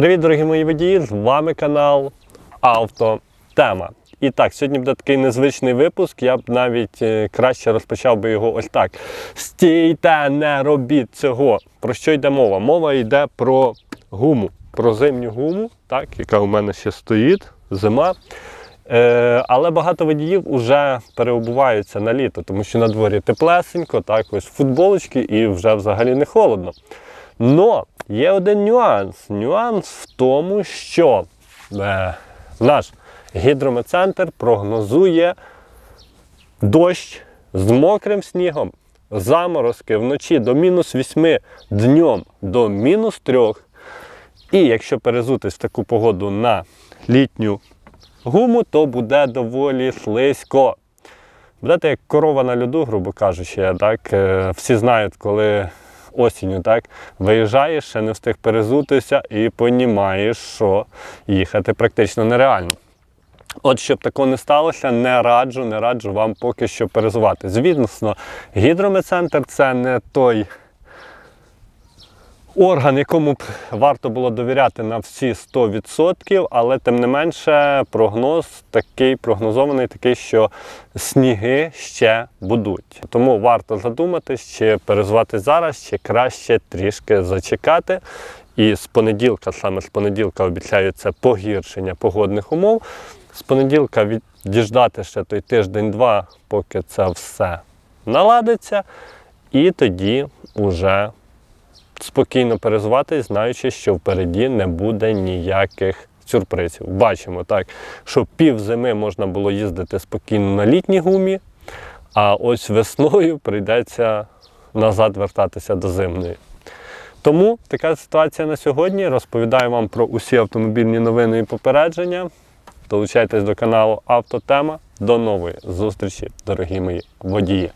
Привіт, дорогі мої водії! З вами канал Автотема. І так, сьогодні буде такий незвичний випуск. Я б навіть е, краще розпочав би його ось так. Стійте, не робіть цього. Про що йде мова? Мова йде про гуму, про зимню гуму, так, яка у мене ще стоїть, зима. Е, але багато водіїв вже переобуваються на літо, тому що на дворі теплесенько, так, ось футболочки і вже взагалі не холодно. Но є один нюанс. Нюанс в тому, що е, наш гідрометцентр прогнозує дощ з мокрим снігом, заморозки вночі до мінус 8, днем до мінус 3. І якщо перезутись в таку погоду на літню гуму, то буде доволі слизько. Будете як корова на льоду, грубо кажучи, так? Е, всі знають, коли осінню так, виїжджаєш, ще не встиг перезутися і понімаєш, що їхати практично нереально. От щоб такого не сталося, не раджу, не раджу вам поки що перезувати. Звісно, гідрометцентр це не той орган, якому б варто було довіряти на всі 100%, але тим не менше прогноз такий прогнозований, такий, що сніги ще будуть. Тому варто задуматись, чи перезвати зараз, чи краще трішки зачекати. І з понеділка, саме з понеділка, обіцяється погіршення погодних умов. З понеділка відіждати ще той тиждень-два, поки це все наладиться, і тоді уже спокійно перезватись, знаючи, що впереді не буде ніяких сюрпризів. Бачимо так, що пів зими можна було їздити спокійно на літній гумі, а ось весною прийдеться назад вертатися до зимної. Тому така ситуація на сьогодні. Розповідаю вам про усі автомобільні новини і попередження. Долучайтесь до каналу Автотема. До нової зустрічі, дорогі мої водії.